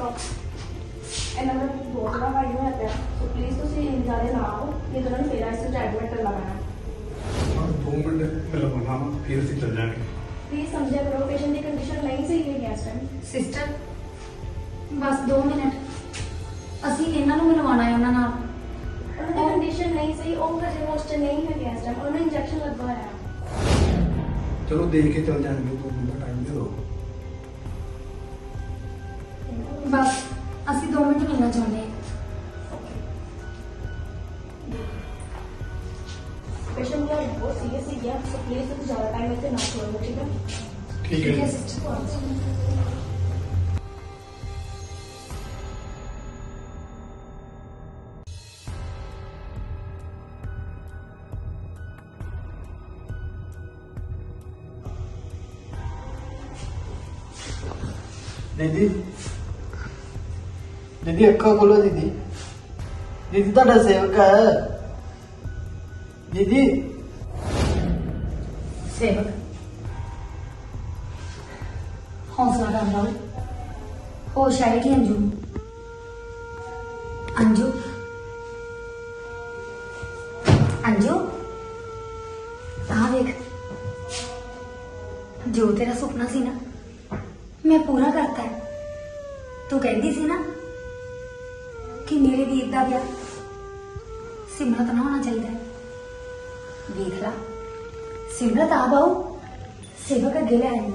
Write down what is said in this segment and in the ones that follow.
Stop ਇਹਨਾਂ ਦਾ ਬਹੁਤ ਬੜਾ ਹਾਈ ਹੋਇਆ ਪਿਆ ਸੋ ਪਲੀਜ਼ ਤੁਸੀਂ ਇੰਜਾਰੇ ਨਾ ਆਓ ਨਹੀਂ ਤਾਂ ਉਹਨਾਂ ਨੂੰ ਫੇਰ ਐਸੇ ਐਡਮਿਟ ਕਰਨਾ ਪੈਣਾ ਦੋ ਮਿੰਟ ਮਿਲ ਬਣਾ ਫਿਰ ਅਸੀਂ ਚੱਲ ਜਾਾਂਗੇ ਪਲੀਜ਼ ਸਮਝਿਆ ਕਰੋ ਪੇਸ਼ੈਂਟ ਦੀ ਕੰਡੀਸ਼ਨ ਨਹੀਂ ਸਹੀ ਹੈ ਇਸ ਟਾਈਮ ਸਿਸਟਰ ਬਸ 2 ਮਿੰਟ। ਅਸੀਂ ਇਹਨਾਂ ਨੂੰ ਮਿਲਵਾਉਣਾ ਹੈ ਉਹਨਾਂ ਨਾਲ। ਉਹਨਾਂ ਦੀ ਕੰਡੀਸ਼ਨ ਨਹੀਂ ਸਹੀ ਉਹ ਹਜੇ ਹੋਸਟ ਨਹੀਂ ਹੈ ਇਸ ਟਾਈਮ ਉਹਨਾਂ ਨੂੰ ਇੰਜੈਕਸ਼ਨ ਲੱਗਾ ਹੋਇਆ ਚਲੋ ਦੇਖ ਕੇ ਚੱਲ ਜਾਾਂਗੇ ਦੋ ਮਿੰਟ। ਬਸ ਅਸੀਂ 2 ਮਿੰਟ ਮਿਲਣਾ ਚਾਹੁੰਦੇ ਹਾਂ ਪੇਸ਼ੈਂਟ ਦਾ ਬਹੁਤ ਸੀਰੀਅਸ ਸੀ ਗਿਆ ਸੋ ਪਲੀਜ਼ ਤੁਸੀਂ ਜ਼ਿਆਦਾ ਟਾਈਮ ਇੱਥੇ ਨਾ ਛੋੜੋ ਠੀਕ ਹੈ ਠੀਕ ਹੈ ਜੀ ਸਿਸਟਰ ਦੀਦੀ ਦੀਦੀ ਅੱਖਾਂ ਖੋਲੋ ਦੀਦੀ ਦੀਦੀ ਤੁਹਾਡਾ ਸੇਵਕ ਹੈ ਦੀਦੀ ਸੇਵਕ ਹੌਸਲਾ ਕਰ ਲਓ ਹੋਸ਼ ਆਏਗੀ ਅੰਜੂ ਨੂੰ। ਅੰਜੂ ਅੰਜੂ ਆ ਦੇਖ ਜੋ ਤੇਰਾ ਸੁਪਨਾ ਸੀ ਨਾ ਮੈਂ ਪੂਰਾ ਕਰਤਾ ਹੈ ਤੂੰ ਕਹਿੰਦੀ ਸੀ ਨਾ ਕਿ ਮੇਰੇ ਵੀਰ ਦਾ ਵਿਆਹ। ਸਿਮਰਤ ਨਾ ਹੋਣਾ ਚਾਹੀਦਾ ਹੈ। ਦੇਖ ਲਾ। ਸਿਮਰਤ, ਆ ਬਾਉ ਸੇਵਕ ਅੱਗੇ ਲੈ ਆਈ।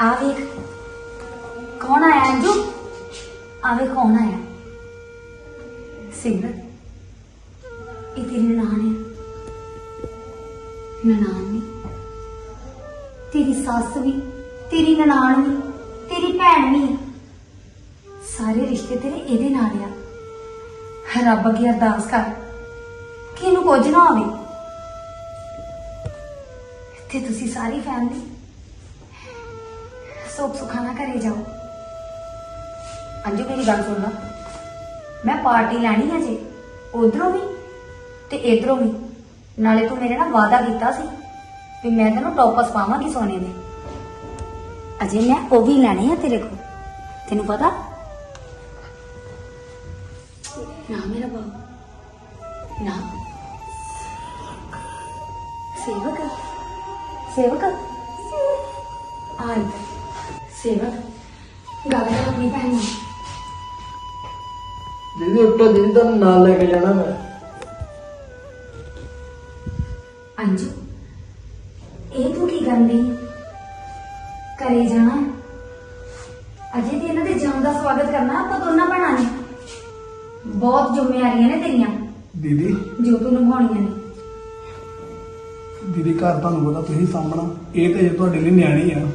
ਆ ਵੇਖ। ਕੌਣ ਆਇਆ, ਅੰਜੂ? ਆ ਵੇਖ, ਕੌਣ ਆਇਆ? ਸਿਮਰਤ। ਇਹ ਤੇਰੀ ਨਨਾਣ ਹੈ। ਨਨਾਣ ਨਹੀਂ। ਤੇਰੀ ਸੱਸ ਵੀ, ਤੇਰੀ ਨਨਾਣ ਵੀ, ਤੇਰੀ ਭੈਣ ਵੀ। ਸਾਰੇ ਰਿਸ਼ਤੇ ਤੇਰੇ ਇਹਦੇ ਨਾਲ ਆ। ਰੱਬ ਅੱਗੇ ਅਰਦਾਸ ਕਰ, ਕਿ ਇਹਨੂੰ ਕੁਝ ਨਾ ਹੋਵੇ। ਤੇ ਤੁਸੀਂ ਸਾਰੀ ਫੈਮਿਲੀ ਸੁੱਖ ਸੁਖਾਨਾ ਘਰੇ ਜਾਓ। ਅੰਜੂ, ਮੇਰੀ ਗੱਲ ਸੁਣ ਲਾ। ਮੈਂ ਪਾਰਟੀ ਲੈਣੀ ਹੈ ਜੇ, ਉਧਰੋਂ ਵੀ ਤੇ ਇਧਰੋਂ ਵੀ। ਨਾਲੇ ਤੂੰ ਮੇਰੇ ਨਾਲ ਵਾਅਦਾ ਕੀਤਾ ਸੀ ਵੀ ਮੈਂ ਤੈਨੂੰ ਟੌਪਸ ਪਾਵਾਂਗੀ ਸੋਨੇ ਦੇ। ਅਜੇ ਮੈਂ ਉਹ ਵੀ ਲੈਣੇ ਆ ਤੇਰੇ ਕੋਲ। ਤੈਨੂੰ ਪਤਾ ਨਾ ਮੇਰਾ ਬਾਬੂ ਨਾ। ਸੇਵਕ ਸੇਵਕ? ਆਈ ਸੇਵਕ। ਗੱਲ ਕਰ ਆਪਣੀ ਭੈਣ ਨਾਲ ਦੀਦੀ ਉੱਟੋ ਦੀਦੀ ਤੁਹਾਨੂੰ ਨਾਲ ਲੈ ਕੇ ਜਾਣਾ ਮੈਂ। ਅੰਜੂ ਇਹ ਤੂੰ ਕੀ ਕਰਨੀ ਕਰੇ ਜਾਣਾ? ਅਜੇ ਤੇ ਇਹਨਾਂ ਦੇ ਜਨਮ ਦਾ ਸਵਾਗਤ ਕਰਨਾ ਆਪਾਂ ਦੋਨਾਂ ਭੈਣਾਂ ਨੇ। ਬਹੁਤ ਜ਼ਿੰਮੇਵਾਰੀਆਂ ਨੇ ਤੇਰੀਆਂ। ਦੀਦੀ। ਜੋ ਤੂੰ ਨਿਭਾਉਣੀਆਂ ਨੇ। ਦੀਦੀ ਘਰ ਤੁਹਾਨੂੰ ਪਤਾ ਤੁਸੀਂ ਸਾਹਮਣਾ ਇਹ ਤੇ ਜੇ ਤੁਹਾਡੇ ਲਈ ਨਿਆਣੀ ਆ।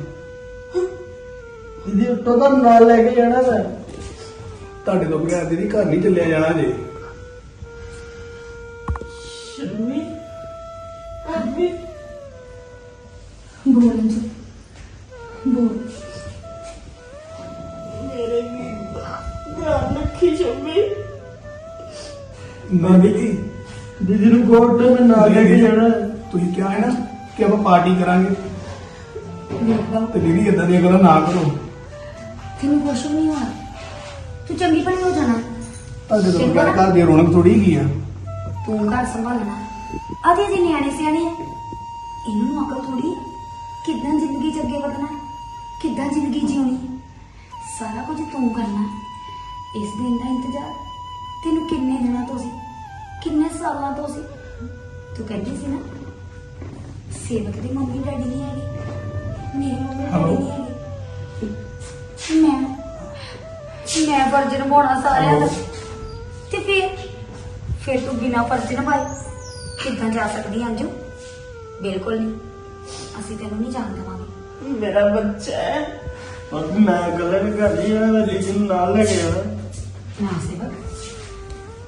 ਦੀਦੀ ਉੱਟੋ ਤੁਹਾਨੂੰ ਨਾਲ ਲੈ ਕੇ ਜਾਣਾ ਮੈਂ ਤੁਹਾਡੇ ਤੋਂ ਬਗੈਰ ਦੀਦੀ ਘਰ ਨਹੀਂ ਚੱਲਿਆ ਜਾਣਾ ਜੇ। ਸ਼ਮੀ ਮੰਮੀ ਬੋਲ ਅੰਜੂ ਬੋਲ। ਦੀਦੀ ਦੀਦੀ ਨੂੰ ਕੋਟ ਮੈਂ ਨਾਲ ਲੈ ਕੇ ਜਾਣਾ। ਤੁਸੀਂ ਕਿਹਾ ਹੈ ਨਾ ਕਿ ਆਪਾਂ ਪਾਰਟੀ ਕਰਾਂਗੇ। ਤੇ ਦੀਦੀ ਇਦਾਂ ਦੀਆਂ ਗੱਲਾਂ ਨਾ ਕਰੋ। ਤੈਨੂੰ ਕੁਛ ਵੀ ਨਹੀਂ ਹੋਣਾ ਤੂੰ ਚੰਗੀ ਭਲੀ ਹੋ ਜਾਣਾ। ਤੋਂ ਬਗੈਰ ਘਰ ਦੀ ਰੌਣਕ ਥੋੜੀ ਗਈ ਆ। ਤੂੰ ਘਰ ਸੰਭਾਲਣਾ ਆਦੇ ਜੀ ਨਿਆਣੇ ਸਿਆਣੇ ਆ। ਇਹਨਾਂ ਨੂੰ ਅਕਲ ਥੋੜੀ ਕਿੱਦਾਂ ਜ਼ਿੰਦਗੀ ਚ ਅੱਗੇ ਵਧਣਾ ਹੈ, ਕਿੱਦਾਂ ਜ਼ਿੰਦਗੀ ਜਿਉਣੀ ਹੈ। ਸਾਰਾ ਕੁਝ ਤੂੰ ਕਰਨਾ ਹੈ। ਇਸ ਦਿਨ ਦਾ ਇੰਤਜ਼ਾਰ ਤੈਨੂੰ ਕਿੰਨੇ ਦਿਨਾਂ ਤੋਂ ਸੀ? ਕਿੰਨੇ ਸਾਲਾਂ ਤੋਂ ਸੀ? ਤੂੰ ਕਹਿੰਦੀ ਸੀ ਨਾ ਸੇਵਕ ਦੀ ਮੰਮੀ ਡੈਡੀ ਨਹੀਂ ਹੈਗੇ ਮੇਰੀ ਮੰਮੀ ਡੈਡੀ? ਨਹੀਂ ਹੈਗੇ। ਮੈਂ ਮੈਂ ਫਰਜ਼ ਨਿਭਾਉਣਾ ਸਾਰਿਆਂ ਦਾ। ਤੇ ਫਿਰ ਫਿਰ ਤੂੰ ਬਿਨਾ ਫਰਜ਼ ਨਿਭਾਏ ਕਿੱਦਾਂ ਜਾ ਸਕਦੀ ਆਂ ਅੰਜੂ? ਬਿਲਕੁਲ ਨਹੀਂ। ਅਸੀਂ ਤੈਨੂੰ ਨਹੀਂ ਜਾਣ ਦੇਵਾਂਗੇ। ਮੇਰਾ ਬੱਚਾ ਹੈ। ਪਰ ਮੈਂ ਗੱਲਾਂ ਨਹੀਂ ਕਰਦੀ ਆ ਮੈਂ ਦੀਦੀ ਨੂੰ ਨਾਲ ਲੈ ਕੇ ਜਾਣਾ। ਨਾ ਸੇਵਕ।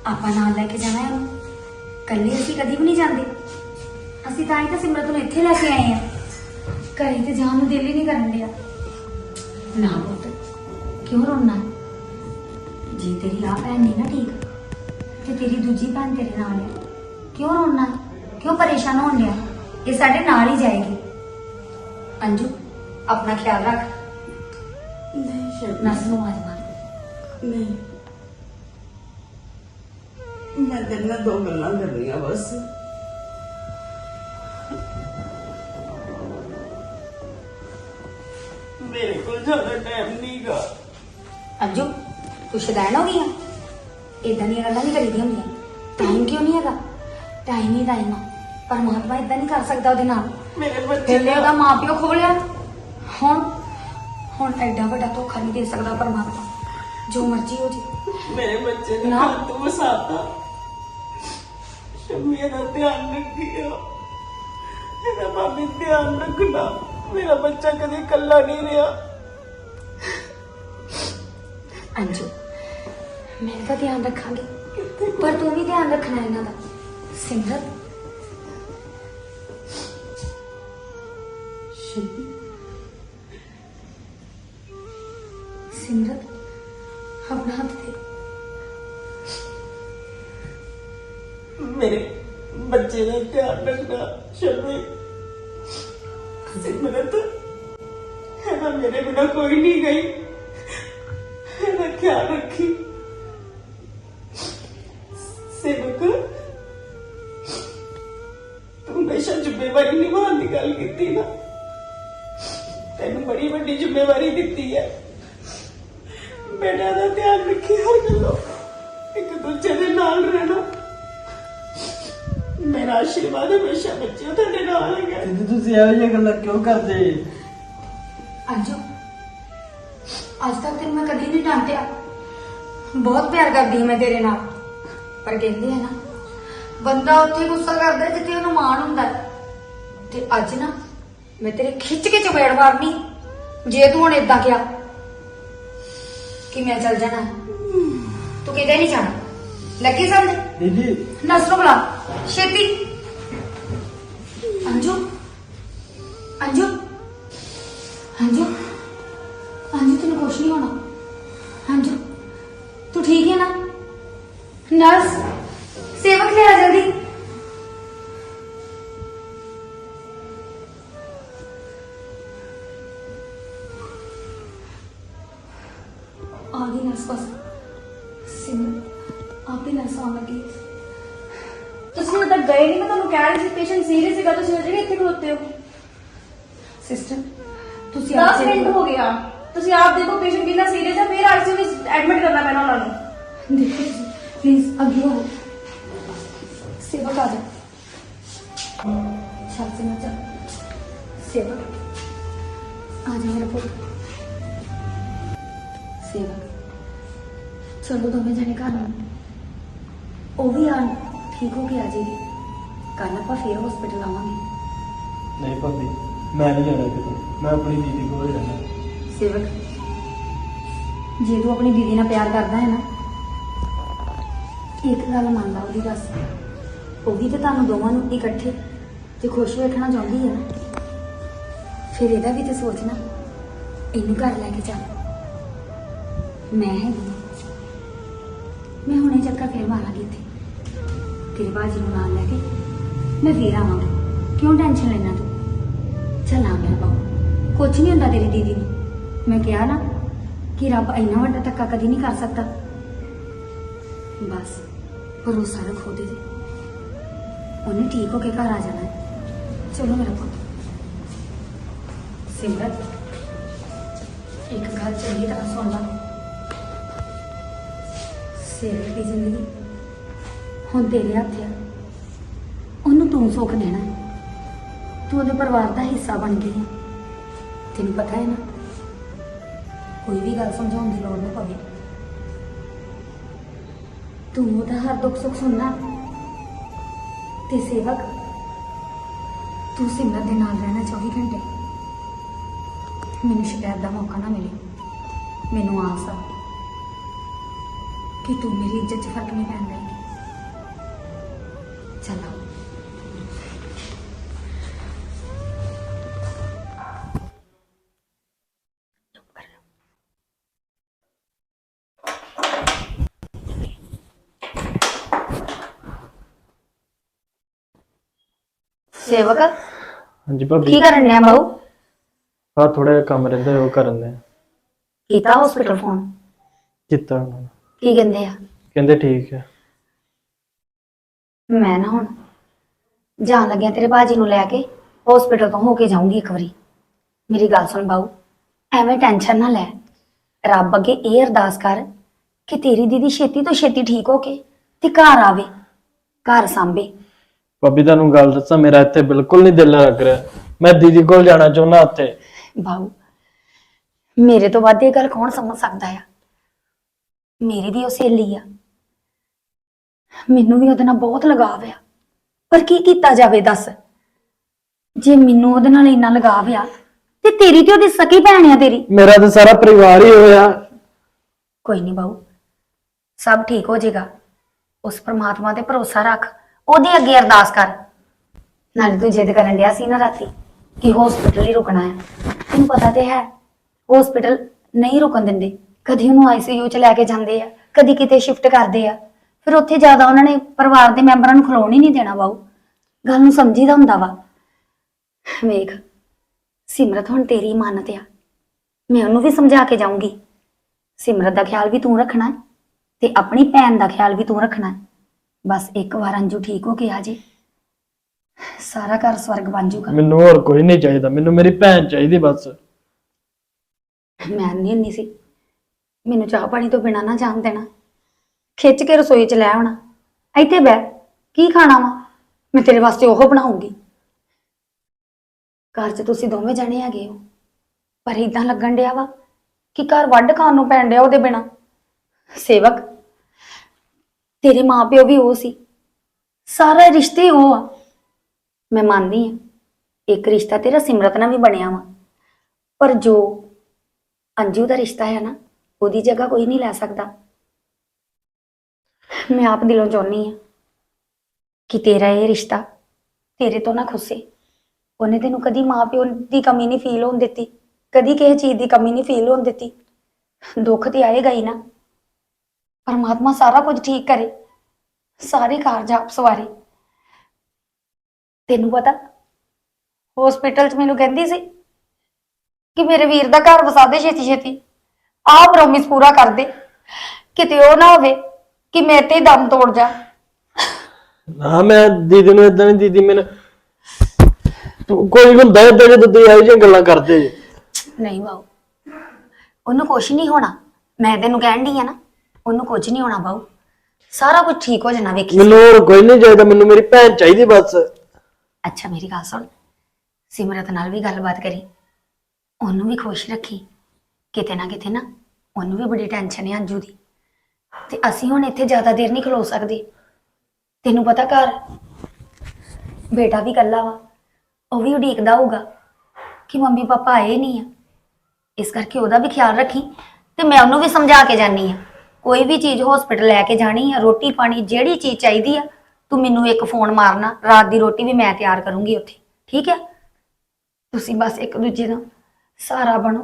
ਆਪਾਂ ਨਾਲ ਲੈ ਕੇ ਜਾਣਾ ਹੈ ਉਹਨੂੰ। ਕੱਲੇ ਅਸੀਂ ਕਦੀ ਵੀ ਨਹੀਂ ਜਾਂਦੇ। ਅਸੀਂ ਤਾਂ ਹੀ ਤਾਂ ਸਿਮਰਤ ਨੂੰ ਇੱਥੇ ਲੈ ਕੇ ਆਏ ਆ ਘਰੇ ਤੇ ਜਾਣ ਨੂੰ ਦਿਲ ਹੀ ਨਹੀਂ ਕਰਨ ਡਿਆ। ਨਾ ਪੁੱਤ ਕਿਉਂ ਰੋਣਾ ਜੀ ਤੇਰੀ ਆ ਭੈਣ ਨਹੀਂ ਨਾ ਠੀਕ ਤੇ ਤੇਰੀ ਦੂਜੀ ਭੈਣ ਤੇਰੇ ਨਾਲ ਹੈ। ਕਿਉਂ ਰੋਣਾ ਕਿਉਂ ਪਰੇਸ਼ਾਨ ਹੋਣ ਡਿਆ? ਇਹ ਸਾਡੇ ਨਾਲ ਹੀ ਜਾਏਗੀ। ਅੰਜੂ ਆਪਣਾ ਖਿਆਲ ਰੱਖ। ਨਹੀਂ ਨਰਸ ਨੂੰ ਆਵਾਜ਼ ਮਾਰ। ਨਹੀਂ। ਮੈਂ ਤੇਰੇ ਨਾਲ ਦੋ ਗੱਲਾਂ ਕਰਨੀਆਂ ਬਸ ਮੇਰੇ ਕੋਲ ਜ਼ਿਆਦਾ ਟਾਈਮ ਨਹੀਂਗਾ ਅੰਜੂ ਤੂੰ ਸ਼ਦਾਨ ਹੋ ਗਈ ਆ ਇਦਾਂ ਦੀਆਂ ਗੱਲਾਂ ਨਹੀਂ ਕਰੀਦੀਆਂ ਹੁੰਦੀਆਂ ਟਾਈਮ ਕਿਉਂ ਨਹੀਂ ਹੈਗਾ ਟਾਈਮ ਹੀ ਟਾਈਮ ਆ ਪਰਮਾਤਮਾ ਇਦਾਂ ਨਹੀਂ ਕਰ ਸਕਦਾ ਉਹਦੇ ਨਾਲ ਮੇਰੇ ਬੱਚੇ ਪਹਿਲੇ ਉਹਦਾ ਮਾਪਿਓ ਖੋਲਿਆ ਹੁਣ ਹੁਣ ਐਡਾ ਵੱਡਾ ਧੋਖਾ ਨਹੀਂ ਦੇ ਸਕਦਾ ਪਰਮਾਤਮਾ ਜੋ ਮਰਜ਼ੀ ਹੋ ਜੇ ਮੇਰੇ ਬੱਚੇ ਨੇ ਨਾ। ਤੋਂ ਵਸਾਤਾ ਸ਼ਮੀ ਦਾ ਧਿਆਨ ਰੱਖਿਓ। ਇਹਦਾ ਭਾਬੀ ਧਿਆਨ ਰੱਖਣਾ। ਮੇਰਾ ਬੱਚਾ ਕਦੇ ਇਕੱਲਾ ਨਹੀਂ ਰਿਹਾ। ਅੰਜੂ ਮੈਂ ਤਾਂ ਧਿਆਨ ਰੱਖਾਂਗੀ ਪਰ ਤੂੰ ਵੀ ਧਿਆਨ ਰੱਖਣਾ ਇਹਨਾਂ ਦਾ। ਸਿਮਰਤ? ਸ਼ਮੀ ਸਿਮਰਤ ਆਪਣਾ ਹੱਥ ਦੇ। ਬੱਚੇ ਦਾ ਧਿਆਨ ਰੱਖਣਾ ਸ਼ਮੀ ਸਿਮਰਤ ਇਹਦਾ ਮੇਰੇ ਬਿਨਾ ਕੋਈ ਨਹੀਂ ਗਈ। ਇਹਦਾ ਖਿਆਲ ਰੱਖੀ। ਸੇਵਕ, ਤੂੰ ਹਮੇਸ਼ਾ ਜ਼ਿੰਮੇਵਾਰੀ ਨਿਭਾਉਣ ਦੀ ਗੱਲ ਕੀਤੀ ਨਾ। ਤੈਨੂੰ ਬੜੀ ਵੱਡੀ ਜ਼ਿੰਮੇਵਾਰੀ ਦਿੱਤੀ ਹੈ। ਬੇਟਾ ਦਾ ਧਿਆਨ ਰੱਖੀ ਹਰ ਗੱਲੋਂ। ਆਸ਼ੀਰਵਾਦ ਹਮੇਸ਼ਾ ਬੱਚਿਓ ਤੁਹਾਡੇ ਨਾਲ ਹੈਗਾ ਦੀਦੀ ਤੁਸੀਂ ਇਹੋ ਜਿਹੀਆਂ ਗੱਲਾਂ ਕਿਉਂ ਕਰਦੇ? ਅੰਜੂ ਅੱਜ ਤੱਕ ਤੈਨੂੰ ਮੈਂ ਕਦੀ ਨਹੀਂ ਡਾਂਟਿਆ ਬਹੁਤ ਪਿਆਰ ਕਰਦੀ ਹਾਂ ਮੈਂ ਤੇਰੇ ਨਾਲ। ਪਰ ਕਹਿੰਦੇ ਆ ਨਾ ਬੰਦਾ ਉੱਥੇ ਗੁੱਸਾ ਕਰਦਾ ਜਿੱਥੇ ਉਹਨੂੰ ਮਾਣ ਹੁੰਦਾ ਹੈ। ਤੇ ਅੱਜ ਨਾ ਮੈਂ ਤੇਰੇ ਖਿੱਚ ਕੇ ਚਪੇੜ ਮਾਰਨੀ ਜੇ ਤੂੰ ਹੁਣ ਇਦਾਂ ਕਿਹਾ ਕਿ ਮੈਂ ਚੱਲ ਜਾਣਾ ਹੈ। ਤੂੰ ਕਿਤੇ ਨਹੀਂ ਜਾਣਾ। ਲੱਗੀ ਸਮਝ ਦੀਦੀ। ਬੁਲਾ ਛੇਤੀ। ਅੰਜੂ ਅੰਜੂ ਅੰਜੂ ਅੰਜੂ ਤੈਨੂੰ ਕੁਛ ਨਹੀਂ ਹੋਣਾ। ਅੰਜੂ ਤੂੰ ਠੀਕ ਹੈ ਨਾ? ਨਰਸ ਸੇਵਕ ਲੈ ਆ ਜਲਦੀ। ਗਏ ਨਹੀਂ ਮੈਂ ਤੁਹਾਨੂੰ ਕਹਿ ਰਹੀ ਸੀ ਪੇਸ਼ੈਂਟ ਸੀਰੀਅਸ ਸੀਗਾ ਤੁਸੀਂ ਅਜੇ ਵੀ ਇੱਥੇ ਖਲੋਤੇ ਹੋ। ਸਿਸਟਰ ਤੁਸੀਂ 10 ਆਪ ਮਿੰਟ ਹੋ ਗਿਆ ਤੁਸੀਂ ਆਪ ਦੇਖੋ ਪੇਸ਼ੈਂਟ ਕਿੰਨਾ ਸੀਰੀਅਸ ਹੈ ਫਿਰ ਆਈਸੀਯੂ ਵਿੱਚ ਐਡਮਿਟ ਕਰਨਾ ਪੈਣਾ ਉਹਨਾਂ ਨੂੰ। ਦੇਖੋ ਪਲੀਜ਼ ਅੱਗੇ ਆਓ। ਸੇਵਕ ਆ ਜਾ। ਚੱਲ ਸੇ ਮਚਾ ਸੇਵਕ ਆ ਜਾ ਮੇਰਾ ਪੁੱਤ। ਸੇਵਕ ਚਲੋ ਦੋਵੇਂ ਜਣੇ ਘਰ ਨੂੰ ਉਹ ਵੀ ਆ ਠੀਕ ਹੋ ਕੇ ਆ ਜਾਏਗੀ ਕੱਲ ਆਪਾਂ ਫੇਰ ਹਸਪੀਟਲ ਆਵਾਂਗੇ। ਨਹੀਂ ਭਾਬੀ ਮੈਂ ਨਹੀਂ ਜਾਣਾ ਕਿਤੇ। ਮੈਂ ਆਪਣੀ ਦੀਦੀ ਕੋਲ ਜਾਣਾ ਸੇਵਕ ਜੇ ਤੂੰ ਆਪਣੀ ਦੀਦੀ ਨਾਲ ਪਿਆਰ ਕਰਦਾ ਹੈ ਨਾ ਇੱਕ ਗੱਲ ਮੰਨ ਲਾ ਉਹਦੀ ਬਸ। ਉਹ ਵੀ ਤੇ ਤੁਹਾਨੂੰ ਦੋਵਾਂ ਨੂੰ ਇਕੱਠੇ ਤੇ ਖੁਸ਼ ਵੇਖਣਾ ਚਾਹੁੰਦੀ ਹੈ ਨਾ। ਫਿਰ ਇਹਦਾ ਵੀ ਤੇ ਸੋਚਣਾ ਇਹਨੂੰ ਘਰ ਲੈ ਕੇ ਚੱਲ। ਮੈਂ ਹੈਗੀ ਹਾਂ। ਮੈਂ ਹੁਣੇ ਚੱਕਰ ਫੇਰ ਮਾਰਾਂਗੀ ਇੱਥੇ। ਤੇਰੇ ਬਾਜੀ ਨੂੰ ਨਾਲ ਲੈ ਕੇ। ਮੈਂ ਫੇਰ ਆਵਾਂਗੀ ਕਿਉਂ ਟੈਨਸ਼ਨ ਲੈਣਾ ਤੂੰ? ਚੱਲ ਆ ਮੇਰਾ ਬਾਬੂ ਕੁਝ ਨਹੀਂ ਹੁੰਦਾ ਤੇਰੀ ਦੀਦੀ ਨੂੰ। ਮੈਂ ਕਿਹਾ ਨਾ ਕਿ ਰੱਬ ਇੰਨਾ ਵੱਡਾ ਧੱਕਾ ਕਦੀ ਨਹੀਂ ਕਰ ਸਕਦਾ। ਬਸ, ਭਰੋਸਾ ਰੱਖੋ ਉਹਦੇ ਉਹਨੇ ਠੀਕ ਹੋ ਕੇ ਘਰ ਆ ਜਾਣਾ। ਚਲੋ ਮੇਰਾ ਪੁੱਤ। ਸਿਮਰਤ, ਇੱਕ ਗੱਲ ਚੰਗੀ ਤਰ੍ਹਾਂ ਸੁਣ ਲਾ। ਸੇਵਕ ਦੀ ਜ਼ਿੰਦਗੀ ਹੁਣ ਤੇਰੇ ਹੱਥ ਆ। ਉਹਨੂੰ ਤੂੰ ਸੁੱਖ ਦੇਣਾ। ਹੈ। ਤੂੰ ਉਹਦੇ ਪਰਿਵਾਰ ਦਾ ਹਿੱਸਾ ਬਣ ਗਈ ਹੈ। ਤੈਨੂੰ ਪਤਾ ਹੈ ਨਾ, ਕੋਈ ਵੀ ਗੱਲ ਸਮਝਾਉਣ ਦੀ ਲੋੜ ਨਾ ਪਵੇ। ਤੂੰ ਉਹਦਾ ਹਰ ਦੁੱਖ ਸੁੱਖ ਸੁਣਨਾ। ਤੇ ਸੇਵਕ, ਤੂੰ ਸਿਮਰਨ ਦੇ ਨਾਲ ਰਹਿਣਾ 24 ਘੰਟੇ। ਮੈਨੂੰ ਸ਼ਿਕਾਇਤ ਦਾ ਮੌਕਾ ਨਾ ਮਿਲੇ। ਮੈਨੂੰ ਆਸ ਆ ਕਿ ਤੂੰ ਮੇਰੀ ਇੱਜ਼ਤ 'ਚ ਫ਼ਰਕ ਨਹੀਂ ਪੈਂਦਾ ਸੇਵਕ। ਹਾਂਜੀ ਭਾਬੀ ਕੀ ਕਰਨ ਡਿਆ ਬਾਊ? ਆ ਥੋੜਾ ਜਿਹਾ ਕੰਮ ਰਹਿੰਦਾ ਉਹ ਕਰਨ ਦੇ ਕੀਤਾ ਹਸਪੀਟਲ ਫੋਨ ਕੀਤਾ ਉਹਨਾਂ ਨੇ। ਕੀ ਕਹਿੰਦੇ ਆ? ਕਹਿੰਦੇ ਠੀਕ ਹੈ। ਮੈਂ ਨਾ ਹੁਣ ਜਾਣ ਲੱਗਿਆ ਤੇਰੇ ਬਾਜੀ ਨੂੰ ਲੈ ਕੇ ਹਸਪੀਟਲ ਤੋਂ ਹੋ ਕੇ ਜਾਊਂਗੀ ਇੱਕ ਵਾਰੀ। ਮੇਰੀ ਗੱਲ ਸੁਣ ਬਾਊ ਐਵੇਂ ਟੈਨਸ਼ਨ ਨਾ ਲੈ। ਰੱਬ ਅੱਗੇ ਇਹ ਅਰਦਾਸ ਕਰ ਕਿ ਤੇਰੀ ਦੀਦੀ ਛੇਤੀ ਤੋਂ ਛੇਤੀ ਠੀਕ ਹੋ ਕੇ ਤੇ ਘਰ ਆਵੇ ਘਰ ਸਾਂਭੇ। ਭਾਬੀ ਤੁਹਾਨੂੰ ਗੱਲ ਦੱਸਾਂ ਮੇਰਾ ਇੱਥੇ ਬਿਲਕੁਲ ਨਹੀਂ ਦਿਲ ਲੱਗ ਰਿਹਾ। ਮੈਂ ਦੀਦੀ ਕੋਲ ਜਾਣਾ ਚਾਹੁੰਦਾ ਉੱਥੇ ਬਾਊ ਮੇਰੇ ਤੋਂ ਵੱਧ ਇਹ ਗੱਲ ਕੌਣ ਸਮਝ ਸਕਦਾ ਆ? ਮੇਰੀ ਵੀ ਉਹ ਸਹੇਲੀ ਆ। ਮੈਨੂੰ ਵੀ ਉਹਦੇ ਨਾਲ ਬਹੁਤ ਲਗਾਵ ਆ। ਪਰ ਕੀ ਕੀਤਾ ਜਾਵੇ ਦੱਸ? ਜੇ ਮੈਨੂੰ ਉਹਦੇ ਨਾਲ ਇੰਨਾ ਲਗਾਵ ਆ ਤੇ ਤੇਰੀ ਤੇ ਉਹਦੀ ਸਕੀ ਭੈਣ ਆ ਤੇਰੀ। ਮੇਰਾ ਤਾਂ ਸਾਰਾ ਪਰਿਵਾਰ ਹੀ ਹੋਇਆ ਕੋਈ ਨਹੀਂ ਬਾਊ ਸਭ ਠੀਕ ਹੋ ਜਾਏਗਾ। ਉਸ ਪ੍ਰਮਾਤਮਾ ਤੇ ਭਰੋਸਾ ਰੱਖ। ਉਹਦੇ ਅੱਗੇ ਅਰਦਾਸ ਕਰ। ਨਾਲੇ ਤੂੰ ਜਿੱਦ ਕਰਨ ਡਿਆ ਸੀ ਨਾ ਰਾਤੀ ਕਿ ਹਸਪੀਟਲ ਹੀ ਰੁਕਣਾ ਹੈ। ਤੈਨੂੰ ਪਤਾ ਤੇ ਹੈ ਹਸਪੀਟਲ ਨਹੀਂ ਰੁਕਣ ਦਿੰਦੇ। ਕਦੀ ਉਹਨੂੰ ਆਈਸੀਯੂ ਚ ਲੈ ਕੇ ਜਾਂਦੇ ਆ, ਕਦੀ ਕਿਤੇ ਸ਼ਿਫਟ ਕਰਦੇ ਆ। ਫਿਰ ਉੱਥੇ ਜ਼ਿਆਦਾ ਉਹਨਾਂ ਨੇ ਪਰਿਵਾਰ ਦੇ ਮੈਂਬਰਾਂ ਨੂੰ ਖਲੋਣ ਹੀ ਨਹੀਂ ਦੇਣਾ ਬਾਊ। ਗੱਲ ਨੂੰ ਸਮਝੀਦਾ ਹੁੰਦਾ ਵਾ। ਵੇਖ, ਸਿਮਰਤ ਹੁਣ ਤੇਰੀ ਮਾਨਤ ਆ। ਮੈਂ ਉਹਨੂੰ ਵੀ ਸਮਝਾ ਕੇ ਜਾਊਂਗੀ। ਸਿਮਰਤ ਦਾ ਖਿਆਲ ਵੀ ਤੂੰ ਰੱਖਣਾ ਹੈ ਤੇ ਆਪਣੀ ਭੈਣ ਦਾ ਖਿਆਲ ਵੀ ਤੂੰ ਰੱਖਣਾ ਹੈ। ਬਸ ਇੱਕ ਵਾਰ ਅੰਜੂ ਠੀਕ ਹੋ ਕੇ ਆ ਜੇ। ਸਾਰਾ ਘਰ ਸਵਰਗ ਬਣ ਜਾਊਗਾ ਮੈਨੂੰ ਹੋਰ ਕੋਈ ਨਹੀਂ ਚਾਹੀਦਾ। ਮੈਨੂੰ ਮੇਰੀ ਭੈਣ ਚਾਹੀਦੀ ਬਸ। ਮੈਂ ਨਹੀਂ ਹੁੰਦੀ ਸੀ। ਮੈਨੂੰ ਚਾਹ ਪਾਣੀ ਤੋਂ ਬਿਨਾ ਨਾ ਜਾਣ ਦੇਣਾ। ਖਿੱਚ ਕੇ ਰਸੋਈ 'ਚ ਲੈ ਆਉਣਾ। ਇੱਥੇ ਬਹਿ। ਕੀ ਖਾਣਾ ਵਾ? ਮੈਂ ਤੇਰੇ ਵਾਸਤੇ ਉਹ ਬਣਾਉਂਗੀ। ਘਰ 'ਚ ਤੁਸੀਂ ਦੋਵੇਂ ਜਣੇ ਹੈਗੇ ਹੋ। ਪਰ ਇਦਾਂ ਲੱਗਣ ਡਿਆ ਵਾ ਕਿ ਘਰ ਵੱਢ ਖਾਣ ਨੂੰ ਪੈਣ ਡਿਆ ਉਹਦੇ ਬਿਨਾ। ਸੇਵਕ ਤੇਰੇ ਮਾਪਿਓ ਵੀ ਉਹ ਸੀ। ਸਾਰਾ ਰਿਸ਼ਤੇ ਉਹ ਆ। ਮੈਂ ਮੰਨਦੀ ਆ ਇੱਕ ਰਿਸ਼ਤਾ ਤੇਰਾ ਸਿਮਰਤ ਨਾਲ ਵੀ ਬਣਿਆ ਵਾ। ਪਰ ਜੋ ਅੰਜੂ ਦਾ ਰਿਸ਼ਤਾ ਹੈ ਨਾ, ਉਹਦੀ ਜਗ੍ਹਾ ਕੋਈ ਨਹੀਂ ਲੈ ਸਕਦਾ। ਮੈਂ ਆਪ ਦਿਲੋਂ ਚਾਹੁੰਦੀ ਆ ਕਿ ਤੇਰਾ ਇਹ ਰਿਸ਼ਤਾ ਤੇਰੇ ਤੋਂ ਨਾ ਖੁੱਸੇ। ਉਹਨੇ ਤੈਨੂੰ ਕਦੀ ਮਾਪਿਓ ਦੀ ਕਮੀ ਨਹੀਂ ਫੀਲ ਹੋਣ ਦਿੱਤੀ, ਕਦੀ ਕਿਸੇ ਚੀਜ਼ ਦੀ ਕਮੀ ਨਹੀਂ ਫੀਲ ਹੋਣ ਦਿੱਤੀ। ਦੁੱਖ ਤੇ ਆਏਗਾ ਹੀ ਨਾ। ਪਰਮਾਤਮਾ ਸਾਰਾ ਕੁਝ ਠੀਕ ਕਰੇ ਸਾਰੇ ਕਾਰਜ ਆਪ ਸਵਾਰੇ। ਤੈਨੂੰ ਪਤਾ ਹਸਪੀਟਲ 'ਚ ਮੈਨੂੰ ਕਹਿੰਦੀ ਸੀ ਕਿ ਮੇਰੇ ਵੀਰ ਦਾ ਘਰ ਵਸਾ ਦੇ ਛੇਤੀ ਛੇਤੀ। ਆਹ ਪ੍ਰੋਮਿਸ ਪੂਰਾ ਕਰ ਦੇ ਕਿਤੇ ਉਹ ਨਾ ਹੋਵੇ ਕਿ ਮੇਰੇ ਤੇ ਦਮ ਤੋੜ ਜਾ। ਨਾ ਮੈਂ ਦੀਦੀ ਨੂੰ ਇਦਾਂ ਨਹੀਂ ਦੀਦੀ ਮੈਨੂੰ ਤੂੰ ਕੋਈ ਹੁੰਦਾ ਇਦਾਂ ਜਦੋਂ ਤੁਸੀਂ ਇਹੋ ਜਿਹੀਆਂ ਗੱਲਾਂ ਕਰਦੇ ਜੇ। ਨਹੀਂ ਬਾਊ ਉਹਨੂੰ ਕੁਝ ਨਹੀਂ ਹੋਣਾ। ਮੈਂ ਤੈਨੂੰ ਕਹਿਣ ਦੀ ਆ ਨਾ ਉਹਨੂੰ ਕੁਝ ਨਹੀਂ ਹੋਣਾ ਬਾਊ। ਸਾਰਾ ਕੁਝ ਠੀਕ ਹੋ ਜਾਣਾ ਵੇਖੀ। ਮੈਨੂੰ ਹੋਰ ਕੋਈ ਨਹੀਂ ਚਾਹੀਦਾ ਮੈਨੂੰ ਮੇਰੀ ਭੈਣ ਚਾਹੀਦੀ ਬਸ। ਅੱਛਾ ਮੇਰੀ ਗੱਲ ਸੁਣ। ਸਿਮਰਤ ਨਾਲ ਵੀ ਗੱਲਬਾਤ ਕਰੀ। ਉਹਨੂੰ ਵੀ ਖੁਸ਼ ਰੱਖੀ। ਕਿਤੇ ਨਾ ਕਿਤੇ ਨਾ ਉਹਨੂੰ ਵੀ ਬੜੀ ਟੈਨਸ਼ਨ ਹੈ ਅੰਜੂ ਦੀ। ਤੇ ਅਸੀਂ ਹੁਣ ਇੱਥੇ ਜ਼ਿਆਦਾ ਦੇਰ ਨਹੀਂ ਖਲੋ ਸਕਦੇ। ਤੈਨੂੰ ਪਤਾ ਘਰ? ਬੇਟਾ ਵੀ ਇਕੱਲਾ ਵਾ। ਉਹ ਵੀ ਉਡੀਕਦਾ ਹੋਊਗਾ ਕਿ ਮੰਮੀ ਪਾਪਾ ਆਏ ਨਹੀਂ ਆ। ਇਸ ਕਰਕੇ ਉਹਦਾ ਵੀ ਖਿਆਲ ਰੱਖੀ ਤੇ ਮੈਂ ਉਹਨੂੰ ਵੀ ਸਮਝਾ ਕੇ ਜਾਨੀ ਆ। ਕੋਈ ਵੀ ਚੀਜ਼ ਹਸਪੀਟਲ ਲੈ ਕੇ ਜਾਣੀ ਆ ਰੋਟੀ ਪਾਣੀ ਜਿਹੜੀ ਚੀਜ਼ ਚਾਹੀਦੀ ਆ ਤੂੰ ਮੈਨੂੰ ਇੱਕ ਫੋਨ ਮਾਰਨਾ ਰਾਤ ਦੀ ਰੋਟੀ ਵੀ ਮੈਂ ਤਿਆਰ ਕਰੂੰਗੀ ਉੱਥੇ ਠੀਕ ਹੈ ਤੁਸੀਂ ਬਸ ਇੱਕ ਦੂਜੇ ਦਾ ਸਹਾਰਾ ਬਣੋ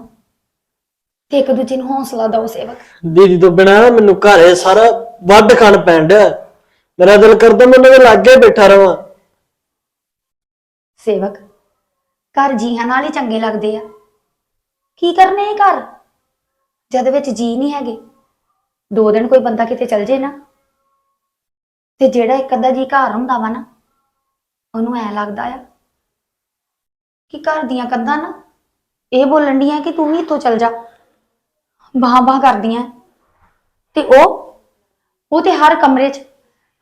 ਤੇ ਇੱਕ ਦੂਜੇ ਨੂੰ ਹੌਸਲਾ ਦਿਓ ਸੇਵਕ। ਦੀਦੀ ਤੋਂ ਬਿਨਾ ਮੈਨੂੰ ਘਰੇ ਸਾਰਾ ਵੱਢ ਖਾਣ ਪੈਣ ਡਿਆ। ਮੇਰਾ ਦਿਲ ਕਰਦਾ ਮੈਂ ਉਹਨਾਂ ਦੇ ਲਾਗੇ ਬੈਠਾ ਰਵਾਂ। ਸੇਵਕ ਘਰ ਜੀਆਂ ਨਾਲ ਹੀ ਚੰਗੇ ਲੱਗਦੇ ਆ। ਕੀ ਕਰਨੇ ਇਹ ਘਰ? ਜਦ ਵਿੱਚ ਜੀ ਨਹੀਂ ਹੈਗੇ। ਦੋ ਦਿਨ ਕੋਈ ਬੰਦਾ ਕਿਤੇ ਚਲ ਜੇ ਨਾ। ਤੇ ਜਿਹੜਾ ਇੱਕ ਅੱਧਾ ਜੀ ਘਰ ਹੁੰਦਾ ਵਾ ਨਾ ਉਹਨੂੰ ਐ ਲੱਗਦਾ ਆ ਕਿ ਘਰ ਦੀਆਂ ਕੰਧਾਂ ਨਾ ਇਹ ਬੋਲਣ ਡੀਆਂ ਕਿ ਤੂੰ ਵੀ ਇੱਥੋਂ ਚਲ ਜਾ। ਬਾਹ ਬਾਹ ਕਰਦੀਆਂ। ਤੇ ਉਹ ਉਹ ਤੇ ਹਰ ਕਮਰੇ 'ਚ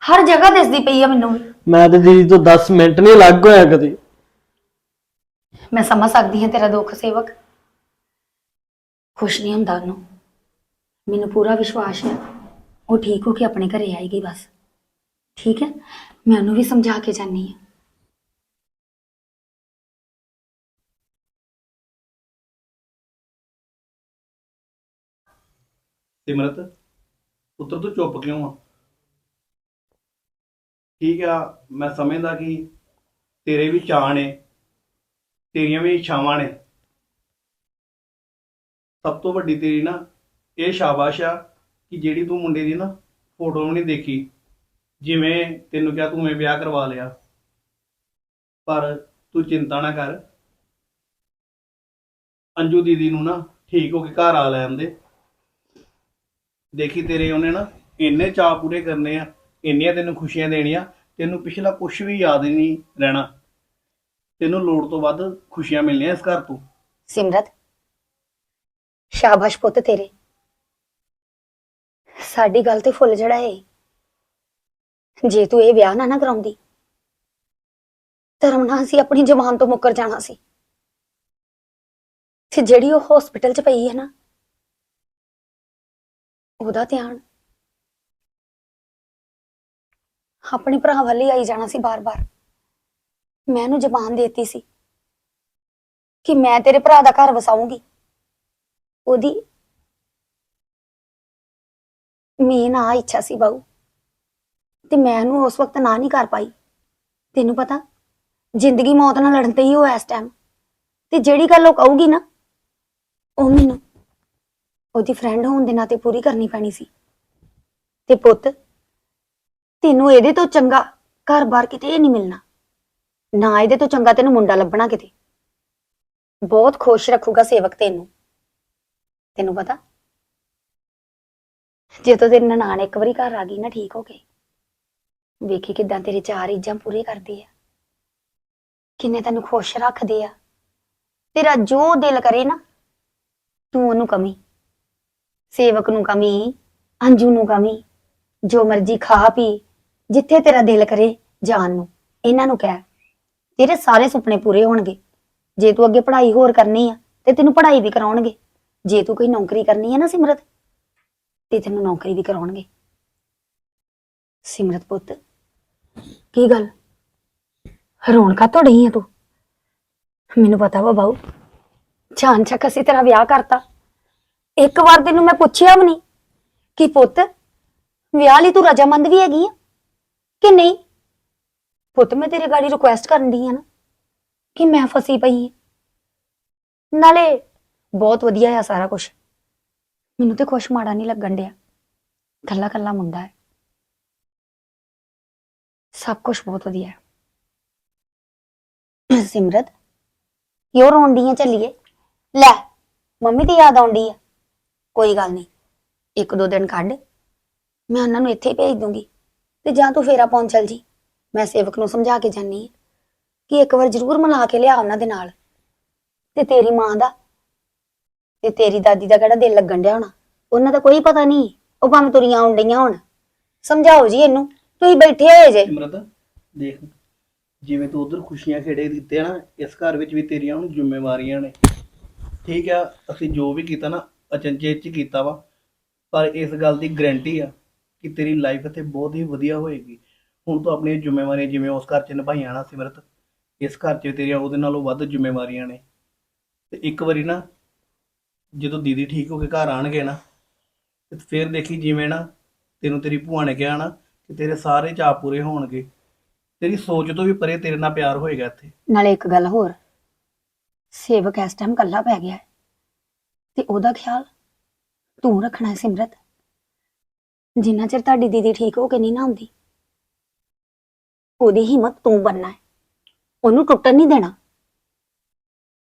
ਹਰ ਜਗ੍ਹਾ ਦਿਸਦੀ ਪਈ ਆ ਮੈਨੂੰ ਵੀ। ਮੈਂ ਤੇ ਦੀਦੀ ਤੋਂ 10 ਮਿੰਟ ਨਹੀਂ ਲੱਗ ਹੋਇਆ ਕਦੀ। ਮੈਂ ਸਮਝ ਸਕਦੀ ਹਾਂ ਤੇਰਾ ਦੁੱਖ ਸੇਵਕ। ਖੁਸ਼ ਨਹੀਂ ਹੁੰਦਾ ਉਹਨੂੰ। ਮੈਨੂੰ ਪੂਰਾ ਵਿਸ਼ਵਾਸ ਹੈ। ਉਹ ਠੀਕ ਹੋ ਕੇ ਆਪਣੇ ਘਰੇ ਆਏਗੀ ਬਸ। ਠੀਕ ਹੈ? ਮੈਂ ਉਹਨੂੰ ਵੀ ਸਮਝਾ ਕੇ ਜਾਨੀ ਹਾਂ। ਸਿਮਰਤ, ਪੁੱਤਰ ਤੂੰ ਚੁੱਪ ਕਿਉਂ ਆ? ਠੀਕ ਆ, ਮੈਂ ਸਮਝਦਾ ਕਿ ਤੇਰੇ ਵੀ ਚਾਅ ਨੇ, ਤੇਰੀਆਂ ਵੀ ਇੱਛਾਵਾਂ ਨੇ। ਸਭ ਤੋਂ ਵੱਡੀ ਤੇਰੀ ਨਾ ਇਹ ਸ਼ਾਬਾਸ਼ ਆ ਕਿ ਜਿਹੜੀ ਤੂੰ ਮੁੰਡੇ ਦੀ ਨਾ ਫੋਟੋ ਵੀ ਨਹੀਂ ਦੇਖੀ, ਜਿਵੇਂ ਤੈਨੂੰ ਕਿਹਾ ਤੂੰ ਮੈਂ ਵਿਆਹ ਕਰਵਾ ਲਿਆ। ਪਰ ਤੂੰ ਚਿੰਤਾ ਨਾ ਕਰ। ਅੰਜੂ ਦੀਦੀ ਨੂੰ ਨਾ ਠੀਕ ਹੋ ਕੇ ਘਰ ਆ ਲੈਣ ਦੇ। ਦੇਖੀ ਤੇਰੇ ਉਹਨੇ ਨਾ ਇੰਨੇ ਚਾਅ ਪੂਰੇ ਕਰਨੇ ਆ, ਇੰਨੀਆਂ ਤੈਨੂੰ ਖੁਸ਼ੀਆਂ ਦੇਣੀਆਂ, ਤੈਨੂੰ ਪਿਛਲਾ ਕੁਝ ਵੀ ਯਾਦ ਨਹੀਂ ਰਹਿਣਾ। ਤੈਨੂੰ ਲੋੜ ਤੋਂ ਵੱਧ ਖੁਸ਼ੀਆਂ ਮਿਲਣੀਆਂ ਇਸ ਘਰ ਤੋਂ। ਸਿਮਰਤ, ਸ਼ਾਬਾਸ਼ ਪੁੱਤ ਤੇਰੇ। ਸਾਡੀ ਗੱਲ ਤੇ ਫੁੱਲ ਜੜਾ ਚੜਾਏ ਜੇ ਤੂੰ ਇਹ ਵਿਆਹ ਨਾ ਨਾ ਕਰਾਉਂਦੀ ਧਰਮ ਨਾਲ ਸੀ ਆਪਣੀ ਜ਼ਬਾਨ ਤੋਂ ਮੁੱਕਰ ਜਾਣਾ ਸੀ। ਤੇ ਜਿਹੜੀ ਉਹ ਹਸਪੀਟਲ 'ਚ ਪਈ ਹੈ ਨਾ, ਉਹਦਾ ਧਿਆਨ ਆਪਣੇ ਭਰਾ ਵੱਲ ਹੀ ਆਈ ਜਾਣਾ ਸੀ ਬਾਰ-ਬਾਰ। ਮੈਂ ਉਹਨੂੰ ਜ਼ਬਾਨ ਦੇਤੀ ਸੀ ਕਿ ਮੈਂ ਤੇਰੇ ਭਰਾ ਦਾ ਘਰ ਵਸਾਉਂਗੀ। ਉਹਦੀ ਮੇਨ ਆ ਇੱਛਾ ਸੀ ਬਾਊ। ਤੇ ਮੈਂ ਉਹਨੂੰ ਉਸ ਵਕਤ ਨਾ ਨਹੀਂ ਕਰ ਪਾਈ। ਤੈਨੂੰ ਪਤਾ, ਜ਼ਿੰਦਗੀ ਮੌਤ ਨਾਲ ਲੜਨ ਤੇ ਹੀ ਉਹ ਇਸ ਟਾਈਮ ਤੇ ਜਿਹੜੀ ਗੱਲ ਉਹ ਕਹੂਗੀ ਨਾ, ਉਹ ਮੈਨੂੰ ਉਹਦੀ ਫਰੈਂਡ ਹੋਣ ਦੇ ਨਾਤੇ ਪੂਰੀ ਕਰਨੀ ਪੈਣੀ ਸੀ। ਤੇ ਪੁੱਤ, ਤੈਨੂੰ ਇਹਦੇ ਤੋਂ ਚੰਗਾ ਘਰ-ਬਾਰ ਕਿਤੇ ਨਹੀਂ ਮਿਲਣਾ। ਨਾ ਇਹਦੇ ਤੋਂ ਚੰਗਾ ਤੈਨੂੰ ਮੁੰਡਾ ਲੱਭਣਾ ਕਿਤੇ। ਬਹੁਤ ਖੁਸ਼ ਰੱਖੂਗਾ ਸੇਵਕ ਤੈਨੂੰ। ਤੈਨੂੰ ਪਤਾ ਜੇ ਜਦੋਂ ਤੇਰੀ ਨਨਾਣ ਇੱਕ ਵਾਰੀ ਘਰ ਆ ਗਈ ਨਾ ਠੀਕ ਹੋ ਕੇ ਵੇਖੀ ਕਿਦਾਂ ਤੇਰੇ ਚਾਰ ਇੱਜਾਂ ਪੂਰੇ ਕਰਦੇ ਆ। ਕਿੰਨੇ ਤੈਨੂੰ ਖੁਸ਼ ਰੱਖਦੇ ਆ। ਤੇਰਾ ਜੋ ਦਿਲ ਕਰੇ ਨਾ, ਤੂੰ ਉਹਨੂੰ ਕਮੀ। ਸੇਵਕ ਨੂੰ ਕਮੀ, ਅੰਜੂ ਨੂੰ ਕਮੀ, ਜੋ ਮਰਜ਼ੀ ਖਾ ਪੀ, ਜਿੱਥੇ ਤੇਰਾ ਦਿਲ ਕਰੇ ਜਾਣ ਨੂੰ। ਇਹਨਾਂ ਨੂੰ ਕਹਿ, ਤੇਰੇ ਸਾਰੇ ਸੁਪਨੇ ਪੂਰੇ ਹੋਣਗੇ। ਜੇ ਤੂੰ ਅੱਗੇ ਪੜ੍ਹਾਈ ਹੋਰ ਕਰਨੀ ਆ, ਤੇ ਤੈਨੂੰ ਪੜ੍ਹਾਈ ਵੀ ਕਰਾਉਣਗੇ। ਜੇ ਤੂੰ ਕੋਈ ਨੌਕਰੀ ਕਰਨੀ ਹੈ ਨਾ ਸਿਮਰਤ ਤੇ ਤੈਨੂੰ ਨੌਕਰੀ ਵੀ ਕਰਾਉਣਗੇ। ਸਿਮਰਤ ਪੁੱਤ, ਕੀ ਗੱਲ? ਰੋਣ ਤੋਂ ਡਈ ਆ ਤੂੰ? ਮੈਨੂੰ ਪਤਾ ਵਾ ਬਾਊ, ਜਾਨ ਚੱਕ ਅਸੀਂ ਤੇਰਾ ਵਿਆਹ ਕਰਤਾ। ਇੱਕ ਵਾਰ ਤੈਨੂੰ ਮੈਂ ਪੁੱਛਿਆ ਵੀ ਨਹੀਂ ਕਿ ਪੁੱਤ, ਵਿਆਹ ਲਈ ਤੂੰ ਰਜਾਮੰਦ ਵੀ ਹੈਗੀ ਆ ਕਿ ਨਹੀਂ? ਪੁੱਤ, ਮੈਂ ਤੇਰੇ ਗਾੜੀ ਰਿਕੁਐਸਟ ਕਰਨ ਦੀ ਆ ਨਾ ਕਿ ਮੈਂ ਫਸੀ ਪਈ ਹਾਂ ਨਾਲੇ ਬਹੁਤ ਵਧੀਆ ਆ ਸਾਰਾ ਕੁਝ ਮੈਨੂੰ ਤੇ ਕੁਛ ਮਾੜਾ ਨਹੀਂ ਲੱਗਣ ਡਿਆ। ਕੱਲਾ ਕੱਲਾ ਮੁੰਡਾ ਹੈ। ਸਭ ਕੁਝ ਬਹੁਤ ਵਧੀਆ ਹੈ। ਸਿਮਰਤ, ਕਿਉਂ ਰੋਂਡੀਆਂ ਚੱਲੀਏ ਲੈ, ਮੰਮੀ ਦੀ ਯਾਦ ਆਉਂਦੀ ਆ। ਕੋਈ ਗੱਲ ਨਹੀਂ, ਇੱਕ ਦੋ ਦਿਨ ਕੱਢ, ਮੈਂ ਉਹਨਾਂ ਨੂੰ ਇੱਥੇ ਹੀ ਭੇਜ ਦੂੰਗੀ। ਤੇ ਜਾਂ ਤੂੰ ਫੇਰਾ ਪਹੁੰਚ ਚੱਲ ਜੀ। ਮੈਂ ਸੇਵਕ ਨੂੰ ਸਮਝਾ ਕੇ ਜਾਨੀ ਆ ਕਿ ਇੱਕ ਵਾਰ ਜ਼ਰੂਰ ਮਿਲਾ ਕੇ ਲਿਆ ਉਹਨਾਂ ਦੇ ਨਾਲ। ਤੇ ਤੇਰੀ ਮਾਂ ਦਾ ਤੇ ਤੇਰੀ ਦਾਦੀ ਦਾ ਕਿਹੜਾ ਦਿਲ ਲੱਗਣ ਡਿਆ ਹੋਣਾ? ਉਹਨਾਂ ਦਾ ਕੋਈ ਪਤਾ ਨਹੀਂ, ਉਹ ਭਾਵੇਂ ਤੁਰੀਆਂ ਆਉਣ ਡਈਆਂ ਹੁਣ। ਸਮਝਾਓ ਜੀ ਇਹਨੂੰ, ਤੁਸੀਂ ਬੈਠੇ ਹੋਏ ਜੇ। ਸਿਮਰਤ, ਦੇਖ, ਜਿਵੇਂ ਤੂੰ ਉਧਰ ਖੁਸ਼ੀਆਂ ਖੇੜੇ ਦਿੱਤੇ ਨਾ, ਇਸ ਘਰ ਵਿੱਚ ਵੀ ਤੇਰੀਆਂ ਹੁਣ ਜ਼ਿੰਮੇਵਾਰੀਆਂ ਨੇ। ਠੀਕ ਆ, ਅਸੀਂ ਜੋ ਵੀ ਕੀਤਾ ਨਾ ਅਚਨਚੇਤ ਚ ਕੀਤਾ ਵਾ। ਪਰ ਇਸ ਗੱਲ ਦੀ ਗਰੰਟੀ ਆ ਕਿ ਤੇਰੀ ਲਾਈਫ ਇੱਥੇ ਬਹੁਤ ਹੀ ਵਧੀਆ ਹੋਏਗੀ। ਹੁਣ ਤੂੰ ਆਪਣੀਆਂ ਜ਼ਿੰਮੇਵਾਰੀਆਂ ਜਿਵੇਂ ਉਸ ਘਰ 'ਚ ਨਿਭਾਈਆਂ ਨਾ ਸਿਮਰਤ, ਇਸ ਘਰ 'ਚ ਤੇਰੀਆਂ ਉਹਦੇ ਨਾਲੋਂ ਵੱਧ ਜ਼ਿੰਮੇਵਾਰੀਆਂ ਨੇ। ਤੇ ਇੱਕ ਵਾਰੀ ਨਾ ਜਦੋਂ ਦੀਦੀ ਠੀਕ ਹੋ ਕੇ ਘਰ ਆਣਗੇ ਨਾ, ਤੇ ਫਿਰ ਦੇਖੀ ਜਿਵੇਂ ਨਾ ਤੈਨੂੰ ਤੇਰੀ ਭੂਆ ਨੇ ਕਿਹਾ ਨਾ ਕਿ ਤੇਰੇ ਸਾਰੇ ਚਾਅ ਪੂਰੇ ਹੋਣਗੇ। ਤੇਰੀ ਸੋਚ ਤੋਂ ਵੀ ਪਰੇ ਤੇਰੇ ਨਾਲ ਪਿਆਰ ਹੋਏਗਾ ਇੱਥੇ। ਨਾਲੇ ਇੱਕ ਗੱਲ ਹੋਰ, ਸੇਵਕ ਇਸ ਟਾਈਮ ਕੱਲਾ ਪੈ ਗਿਆ ਹੈ। ਤੇ ਉਹਦਾ ਖਿਆਲ ਤੂੰ ਰੱਖਣਾ ਹੈ ਸਿਮਰਤ। ਜਿੰਨਾ ਚਿਰ ਤੁਹਾਡੀ ਦੀਦੀ ਠੀਕ ਹੋ ਕੇ ਨਹੀਂ ਨਾ ਆਉਂਦੀ, ਉਹਦੀ ਹਿੰਮਤ ਤੂੰ ਬਣਨਾ ਹੈ। ਉਹਨੂੰ ਟੁੱਟਣ ਨਹੀਂ ਦੇਣਾ।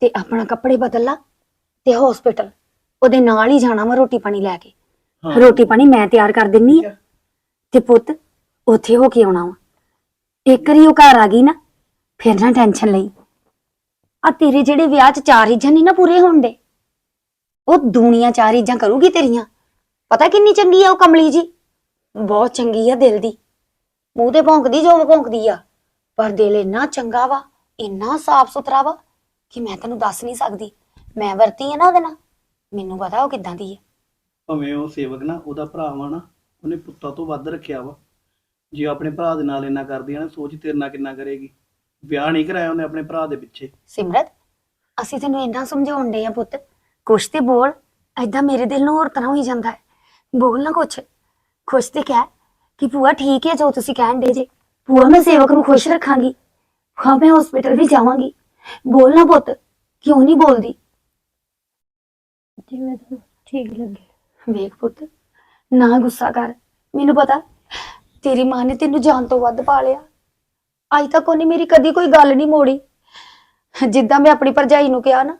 ਤੇ ਆਪਣਾ ਕੱਪੜੇ ਬਦਲ ਲਾ। ਤੇ ਹਸਪੀਟਲ ਉਹਦੇ ਨਾਲ ਹੀ ਜਾਣਾ ਵਾ ਰੋਟੀ ਪਾਣੀ ਲੈ ਕੇ। ਹਾਂ। ਰੋਟੀ ਪਾਣੀ ਮੈਂ ਤਿਆਰ ਕਰ ਦਿੰਨੀ ਆ। ਤੇ ਪੁੱਤ ਉੱਥੇ ਹੋ ਕੇ ਆਉਣਾ ਵਾ। ਇੱਕ ਵਾਰੀ ਉਹ ਘਰ ਆ ਗਈ ਨਾ ਫਿਰ ਨਾ ਟੈਨਸ਼ਨ ਲਈ। ਆ ਤੇਰੇ ਜਿਹੜੇ ਵਿਆਹ 'ਚ ਚਾਰ ਇੱਜਾਂ ਨਹੀਂ ਨਾ ਪੂਰੇ ਹੋਣ ਦੇ ਉਹ ਦੁਨੀਆ ਚਾਰ ਇੱਜਾਂ ਕਰੂਗੀ ਤੇਰੀਆਂ। ਪਤਾ ਕਿੰਨੀ ਚੰਗੀ ਆ ਉਹ ਕਮਲੀ ਜੀ? ਬਹੁਤ ਚੰਗੀ ਆ ਦਿਲ ਦੀ। ਮੂੰਹ ਤੇ ਭੌਂਕਦੀ ਜੋ ਭੌਂਕਦੀ ਆ। ਪਰ ਦਿਲ ਇੰਨਾ ਚੰਗਾ ਵਾ ਇੰਨਾ ਸਾਫ਼ ਸੁਥਰਾ ਵਾ ਕਿ ਮੈਂ ਤੈਨੂੰ ਦੱਸ ਨਹੀਂ ਸਕਦੀ। ਮੈਂ ਵਰਤੀ ਆ ਨਾ ਉਹਦੇ ਨਾਲ ਮੈਨੂੰ ਪਤਾ ਉਹ ਕਿੱਦਾਂ ਦੀ ਆ। ਭਾਵੇਂ ਉਹ ਸੇਵਕ ਨਾ ਉਹਦਾ ਭਰਾ ਵਾ ਨਾ ਉਹਨੇ ਪੁੱਤਾਂ ਤੋਂ ਵੱਧ ਰੱਖਿਆ ਵਾ। ਜੇ ਉਹ ਆਪਣੇ ਭਰਾ ਦੇ ਨਾਲ ਇੰਨਾ ਕਰਦੀ ਆ ਨਾ ਸੋਚ ਤੇਰੇ ਨਾਲ ਕਿੰਨਾ ਕਰੇਗੀ। ਵਿਆਹ ਨਹੀਂ ਕਰਾਇਆ ਉਹਨੇ ਆਪਣੇ ਭਰਾ ਦੇ ਪਿੱਛੇ। ਸਿਮਰਤ ਅਸੀਂ ਤੈਨੂੰ ਇੰਨਾ ਸਮਝਾਉਣ ਦੇ ਆ ਪੁੱਤ। ਕੁਛ ਤੇ ਬੋਲ ਐਦਾਂ ਮੇਰੇ ਦਿਲ ਨੂੰ ਹੋਰ ਤਰ੍ਹਾਂ ਹੋਈ ਜਾਂਦਾ ਹੈ। ਬੋਲ ਨਾ ਕੁਛ। ਖੁਸ਼ ਤੇ ਕਹਿ ਕਿ ਭੂਆ ਠੀਕ ਹੈ ਜੋ ਤੁਸੀਂ ਕਹਿਣ ਦੇ ਜੇ। ਭੂਆ ਮੈਂ ਸੇਵਕ ਨੂੰ ਖੁਸ਼ ਰੱਖਾਂਗੀ। ਹਾਂ ਮੈਂ ਹਸਪੀਟਲ ਵੀ ਜਾਵਾਂਗੀ। ਬੋਲ ਨਾ ਪੁੱਤ ਕਿਉਂ ਨਹੀਂ ਬੋਲਦੀ? ਜਿਵੇਂ ਤੈਨੂੰ ਠੀਕ ਲੱਗੇ। ਵੇਖ ਪੁੱਤ, ਨਾ ਗੁੱਸਾ ਕਰ। ਮੈਨੂੰ ਪਤਾ, ਤੇਰੀ ਮਾਂ ਨੇ ਤੈਨੂੰ ਜਾਨ ਤੋਂ ਵੱਧ ਪਾਲਿਆ ਅੱਜ ਤੱਕ ਉਹਨੇ ਮੇਰੀ ਕਦੀ ਕੋਈ ਗੱਲ ਨਹੀਂ ਮੋੜੀ। ਜਿੱਦਾਂ ਮੈਂ ਆਪਣੀ ਭਰਜਾਈ ਨੂੰ ਕਿਹਾ ਨਾ,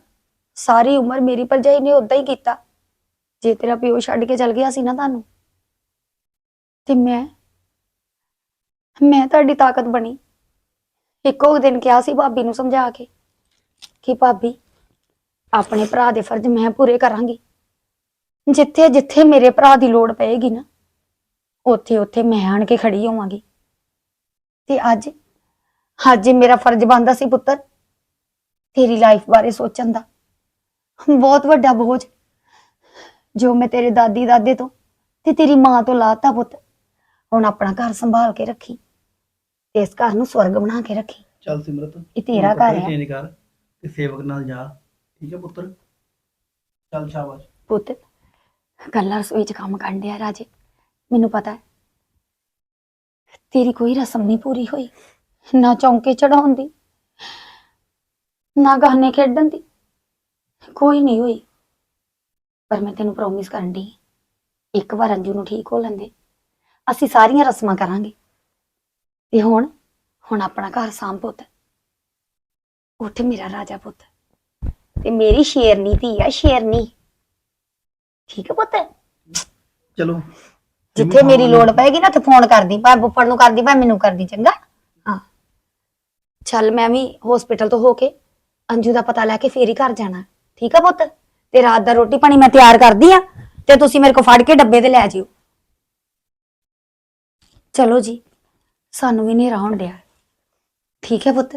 ਸਾਰੀ ਉਮਰ ਮੇਰੀ ਭਰਜਾਈ ਨੇ ਉਦਾਂ ਹੀ ਕੀਤਾ। ਜੇ ਤੇਰਾ ਪਿਓ ਛੱਡ ਕੇ ਚਲ ਗਿਆ ਸੀ ਨਾ ਤੁਹਾਨੂੰ, ਤੇ ਮੈਂ ਮੈਂ ਤੁਹਾਡੀ ਤਾਕਤ ਬਣੀ। ਇੱਕੋ ਦਿਨ ਕਿਹਾ ਸੀ ਭਾਬੀ ਨੂੰ ਸਮਝਾ ਕੇ, ਕਿ ਭਾਬੀ ਆਪਣੇ ਭਰਾ ਦੇ ਫਰਜ਼ ਮੈਂ ਪੂਰੇ ਕਰਾਂਗੀ। ਜਿੱਥੇ ਜਿੱਥੇ ਮੇਰੇ ਭਰਾ ਦੀ ਲੋੜ ਪਏਗੀ ਨਾ ਉੱਥੇ ਉੱਥੇ ਮੈਂ ਆਣ ਕੇ ਖੜੀ ਹੋਵਾਂਗੀ। ਤੇ ਅੱਜ ਅੱਜ ਮੇਰਾ ਫਰਜ਼ ਬਣਦਾ ਸੀ ਪੁੱਤਰ ਤੇਰੀ ਲਾਈਫ ਬਾਰੇ ਸੋਚਣ ਦਾ। ਬਹੁਤ ਵੱਡਾ ਬੋਝ ਜੋ ਮੈਂ ਤੇਰੇ ਦਾਦੀ ਦਾਦੇ ਤੋਂ ਤੇ ਤੇਰੀ ਮਾਂ ਤੋਂ ਲਾਤਾ ਪੁੱਤ ਹੁਣ ਆਪਣਾ ਘਰ ਸੰਭਾਲ ਕੇ ਰੱਖੀ ਤੇ ਇਸ ਘਰ ਨੂੰ ਸਵਰਗ ਬਣਾ ਕੇ ਰੱਖੀ। ਚੱਲ ਸਿਮਰਤ ਇਹ ਤੇਰਾ ਘਰ ਹੈ ਤੇ ਸੇਵਕ ਨਾਲ ਜਾ। ਠੀਕ ਹੈ ਪੁੱਤਰ? ਚੱਲ ਸ਼ਾਬਾਸ਼। ਪੁੱਤ ਕੱਲਾ ਰਸੋਈ 'ਚ ਕੰਮ ਕਰਨ ਡਿਆ ਰਾਜੇ। ਮੈਨੂੰ ਪਤਾ ਹੈ, ਤੇਰੀ ਕੋਈ ਰਸਮ ਨਹੀਂ ਪੂਰੀ ਹੋਈ। ਨਾ ਚੌਂਕੇ ਚੜਾਉਣ ਦੀ ਨਾ ਗਾਣੇ ਖੇਡਣ ਦੀ, ਕੋਈ ਨਹੀਂ ਹੋਈ। ਪਰ ਮੈਂ ਤੈਨੂੰ ਪ੍ਰੋਮਿਸ ਕਰਨ ਦੀ ਇੱਕ ਵਾਰ ਅੰਜੂ ਨੂੰ ਠੀਕ ਹੋ ਲੈਂਦੇ, ਅਸੀਂ ਸਾਰੀਆਂ ਰਸਮਾਂ ਕਰਾਂਗੇ। ਤੇ ਹੁਣ ਹੁਣ ਆਪਣਾ ਘਰ ਸਾਂਭ ਪੁੱਤ। ਉੱਠ ਮੇਰਾ ਰਾਜਾ ਪੁੱਤ। ਤੇ ਮੇਰੀ ਸ਼ੇਰਨੀ ਧੀ ਆ ਸ਼ੇਰਨੀ ਠੀਕ ਹੈ ਪੁੱਤ? ਚਲੋ। ਜਿੱਥੇ ਮੇਰੀ ਲੋੜ ਪਏਗੀ ਨਾ ਤੇ ਫੋਨ ਕਰਦੀ ਭਾਵੇਂ ਬੁੱਪੜ ਨੂੰ ਕਰਦੀ ਭਾਵੇਂ ਮੈਨੂੰ ਕਰਦੀ ਚੰਗਾ? ਹਾਂ। ਚੱਲ ਮੈਂ ਵੀ ਹਸਪੀਟਲ ਤੋਂ ਹੋ ਕੇ ਅੰਜੂ ਦਾ ਪਤਾ ਲੈ ਕੇ ਫੇਰ ਹੀ ਘਰ ਜਾਣਾ। ਠੀਕ ਆ ਪੁੱਤ? ਤੇ ਰਾਤ ਦਾ ਰੋਟੀ ਪਾਣੀ ਮੈਂ ਤਿਆਰ ਕਰਦੀ ਆ ਤੇ ਤੁਸੀਂ ਮੇਰੇ ਕੋਲ ਫੜ ਕੇ ਡੱਬੇ ਤੇ ਲੈ ਜਿਓ। ਚਲੋ ਜੀ ਸਾਨੂੰ ਵੀ ਨੇਰਾ ਹੋਣ ਡਿਆ। ਠੀਕ ਹੈ ਪੁੱਤ?